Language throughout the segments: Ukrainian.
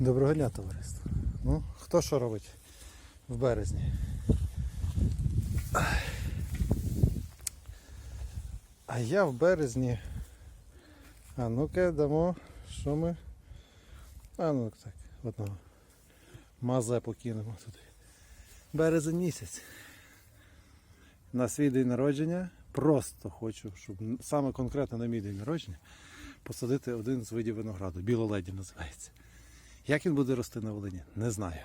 Доброго дня, товариство. Ну, хто що робить в березні? А я в березні. А ну-ка дамо, що ми. А ну так, одного. Мазе покинемо туди. Березень місяць. На свій день народження просто хочу, щоб саме конкретно на мій день народження посадити один з видів винограду. Білоледі називається. Як він буде рости на Волині, не знаю.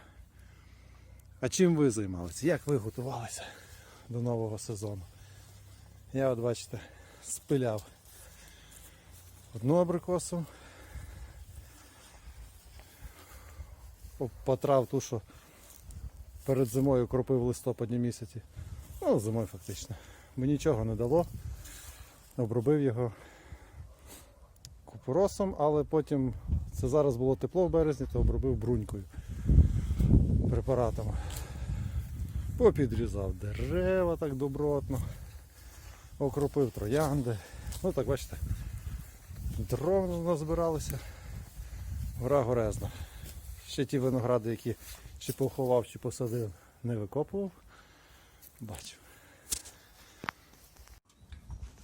А чим ви займалися? Як ви готувалися до нового сезону? Я, от бачите, спиляв одну абрикосу, потрав ту, що перед зимою кропив в листопаді місяці. Ну, зимою фактично. Мені нічого не дало. Обробив його купоросом, але потім це зараз було тепло в березні, то обробив брунькою препаратом. Попідрізав дерева так добротно, окропив троянди. Ну так бачите, дров назбиралися, гора горезна. Ще ті виногради, які чи поховав, чи посадив, не викопував. Бачив.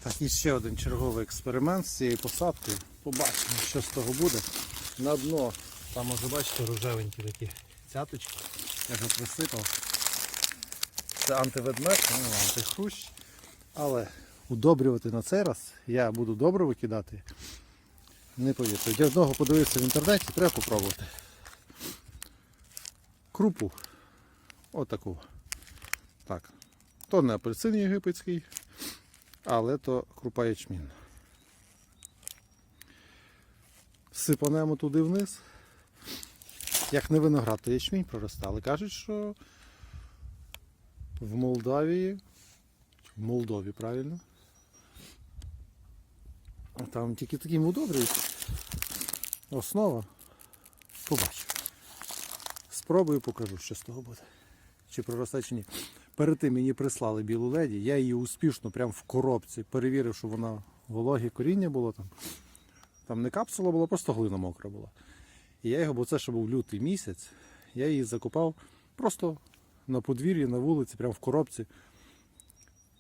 Так, і ще один черговий експеримент з цією посадкою. Побачимо, що з того буде. На дно, там може бачите, рожевенькі такі цяточки. Я вже присипав. Це антиведмет, ну, антихрущ. Але удобрювати на цей раз я буду добре викидати. Не повірте. Я одного подивився в інтернеті, треба попробувати. Крупу. Отаку. Так. То не апельсин єгипетський, але то крупа ячмінна. Сипанемо туди вниз. Як не виноград, то ячмінь проростали. Кажуть, що в Молдавії, в Молдові, правильно? Там тільки таким удобрюють. Основа. Побачу. Спробую покажу, що з того буде. Чи проросте, чи ні. Перед тим мені прислали білу леді, я її успішно прямо в коробці перевірив, що вона вологе коріння було там. Там не капсула була, просто глина мокра була. І я його, бо це ще був лютий місяць, я її закопав просто на подвір'ї, на вулиці, прямо в коробці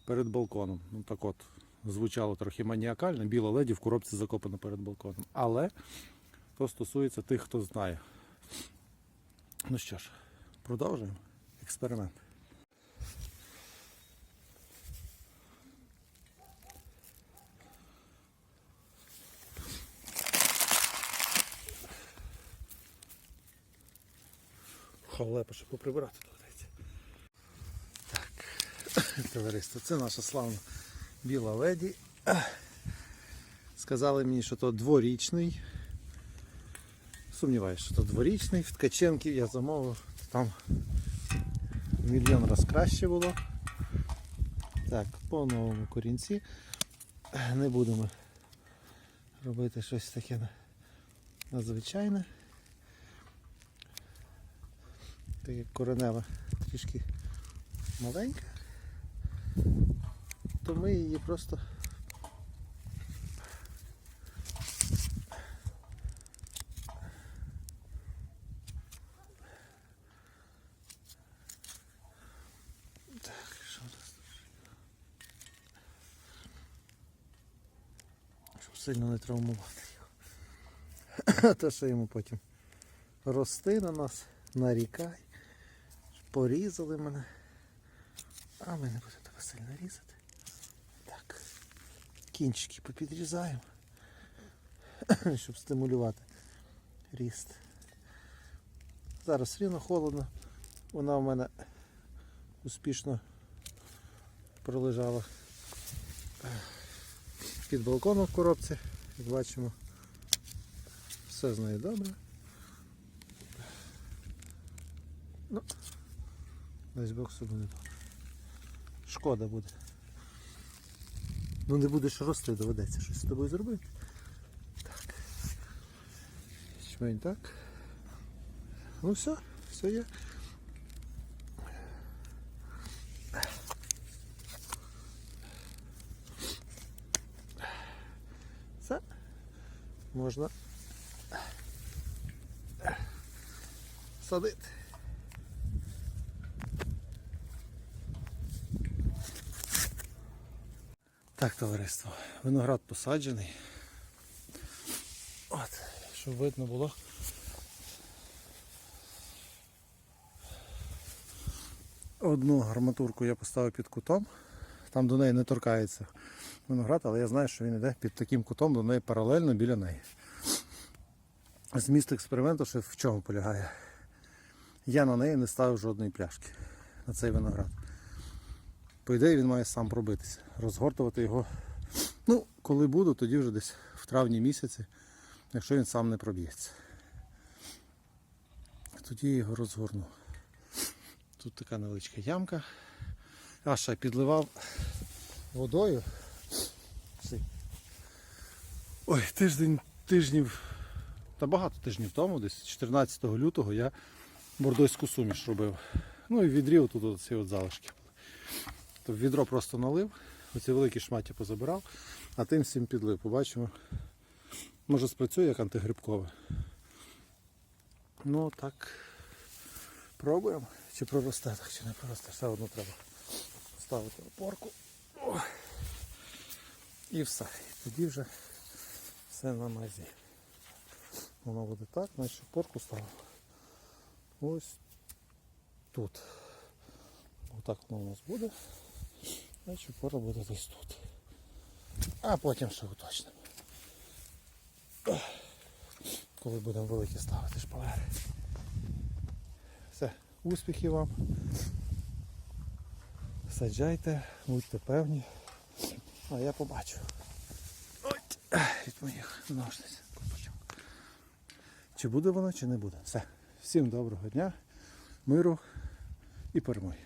перед балконом. Ну так от, звучало трохи маніакально, біла леді в коробці закопана перед балконом. Але то стосується тих, хто знає. Ну що ж, продовжуємо експеримент. Халепа, щоб поприбирати доведеться. Так, товариство, це наша славна біла леді. Сказали мені, що то дворічний. Сумніваюся, що то дворічний. В Ткаченків я замовив, там мільйон раз краще було. Так, по новому корінці. Не будемо робити щось таке на- надзвичайне. Так як коренева трішки маленька, то ми її просто Так, що у нас? Щоб сильно не травмувати його. То що йому потім рости на нас, нарікай. Порізали мене. А ми не будемо сильно різати. Так. Кінчики попідрізаємо. Щоб стимулювати ріст. Зараз рівно холодно. Вона в мене успішно пролежала під балконом в коробці, як бачимо. Все з нею добре. Ну, десь Бог собі не добре. Шкода буде. Ну не будеш рости, доведеться щось з тобою зробити. Так. Чмень так. Ну все, все є. Все. Можна садити. Так, товариство, виноград посаджений. От, щоб видно було. Одну арматурку я поставив під кутом. Там до неї не торкається виноград, але я знаю, що він йде під таким кутом до неї паралельно біля неї. Зміст експерименту ще в чому полягає? Я на неї не ставив жодної пляшки на цей виноград. По ідеї він має сам пробитися. Розгортувати його. Ну, коли буду, тоді вже десь в травні місяці, якщо він сам не проб'ється. Тоді я його розгорну. Тут така невеличка ямка. А ще підливав водою. Ой, тиждень, тижнів, та багато тижнів тому, десь 14 лютого я бордоську суміш робив. Ну і в відрі отут оці от залишки. То в відро просто налив, оці великі шматі позабирав, а тим всім підлив. Побачимо. Може спрацює як антигрибкове. Ну так. Пробуємо, чи проросте так, чи не проросте. Все одно треба ставити опорку. О. І все. Тоді вже все на мазі. Воно буде так, значить опорку ставимо. Ось тут. Отак воно у нас буде. Значить опора буде десь тут. А потім ще уточнимо. Коли будемо великі ставити шпалери. Все, успіхів вам. Саджайте, будьте певні. А я побачу. Від моїх ножниць. Чи буде воно, чи не буде. Все. Всім доброго дня, миру і перемоги.